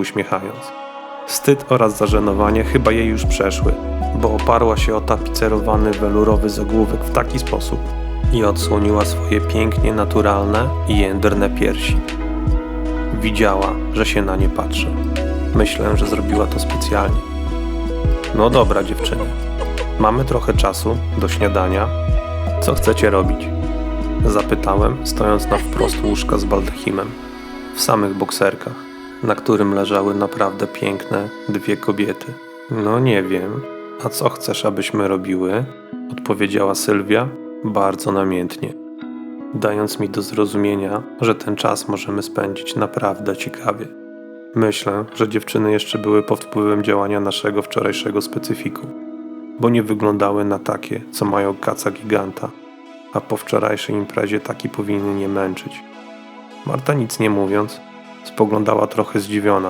uśmiechając. Wstyd oraz zażenowanie chyba jej już przeszły, bo oparła się o tapicerowany welurowy zagłówek w taki sposób i odsłoniła swoje pięknie naturalne i jędrne piersi. Widziała, że się na nie patrzy. Myślę, że zrobiła to specjalnie. No dobra, dziewczyny. Mamy trochę czasu do śniadania. Co chcecie robić? Zapytałem, stojąc na wprost łóżka z baldachimem, w samych bokserkach, na którym leżały naprawdę piękne dwie kobiety. No nie wiem. A co chcesz, abyśmy robiły? Odpowiedziała Sylwia bardzo namiętnie, dając mi do zrozumienia, że ten czas możemy spędzić naprawdę ciekawie. Myślę, że dziewczyny jeszcze były pod wpływem działania naszego wczorajszego specyfiku, bo nie wyglądały na takie, co mają kaca giganta, a po wczorajszej imprezie taki powinny nie męczyć. Marta nic nie mówiąc, spoglądała trochę zdziwiona,